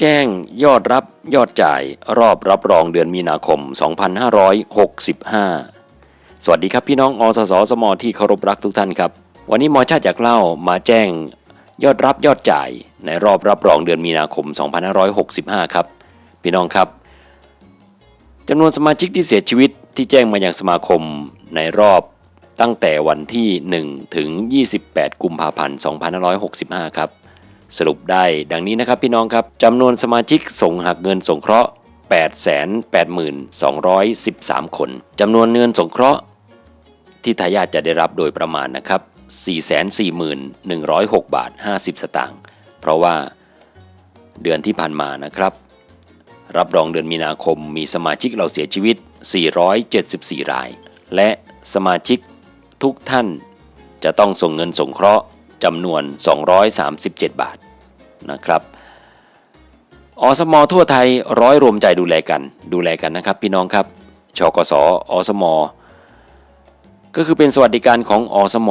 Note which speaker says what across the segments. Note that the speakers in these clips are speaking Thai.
Speaker 1: แจ้งยอดรับยอดจ่ายรอบรับรองเดือนมีนาคม 2565 สวัสดีครับพี่น้องอสสสมที่เคารพรักทุกท่านครับ วันนี้หมอชาติอยากเล่ามาแจ้งยอดรับยอดจ่ายในรอบรับรองเดือนมีนาคม 2565 ครับ พี่น้องครับจำนวนสมาชิกที่เสียชีวิตที่แจ้งมาอยังสมาคมในรอบตั้งแต่วันที่ 1 ถึง 28 กุมภาพันธ์ 2565 ครับ สรุปได้ดังนี้นะครับพี่น้องครับจำนวนสมาชิกส่งหักเงินสงเคราะห์ 882,213 คนจำนวนเงินสงเคราะห์ ที่ทายาทจะได้รับโดยประมาณนะครับ 441,106 บาท 50 สตางค์เพราะว่าเดือนที่ผ่านมานะครับ รับรองเดือนมีนาคมมีสมาชิกเราเสียชีวิต 474 ราย และสมาชิกทุกท่านจะต้องส่งเงินสงเคราะห์ จำนวน 237 บาทนะครับอสมทั่วไทยร้อยรวมใจดูแลกันดูแลกันนะครับ พี่น้องครับชกสอสมก็คือเป็นสวัสดิการของอสม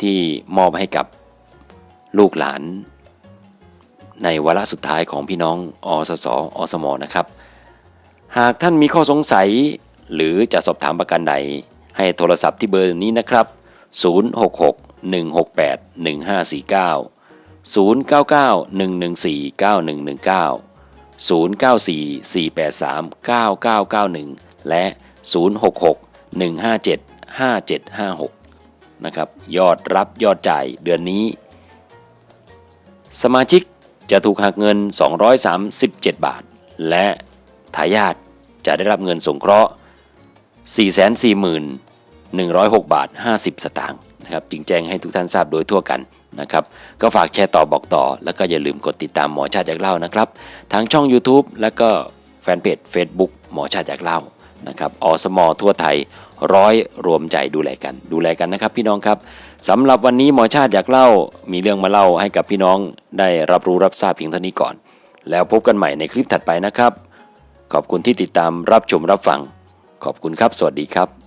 Speaker 1: ที่มอบให้กับลูกหลาน ในวาระสุดท้ายของพี่น้องอสสอสมนะครับ หากท่านมีข้อสงสัย หรือจะสอบถามประกันใดให้โทรศัพท์ที่เบอร์นี้นะครับ 066 168 1549 099 114 9119 094 483 9991 และ 066 157 5756 นะครับ ยอดรับยอดจ่ายเดือนนี้ สมาชิกจะถูกหักเงิน 237 บาท และทายาทจะได้รับเงินสงเคราะห์ 4 4 0 0 0 106 บาท 50 สตางค์นะครับจึงแจ้งให้ทุกท่านทราบโดยทั่วกันนะครับก็ฝากแชร์ต่อบอกต่อ แล้วก็อย่าลืมกดติดตามหมอชาติอยากเล่านะครับทั้งช่อง YouTube แล้วก็แฟนเพจ Facebook หมอชาติอยากเล่านะครับอสมอทั่วไทยร้อยรวมใจดูแลกัน ดูแลกันนะครับ พี่น้องครับสำหรับวันนี้หมอชาติอยากเล่ามีเรื่องมาเล่าให้กับพี่น้องได้รับรู้รับทราบเพียงเท่านี้ก่อน แล้วพบกันใหม่ในคลิปถัดไปนะครับ ขอบคุณที่ติดตามรับชมรับฟัง ขอบคุณครับ สวัสดีครับ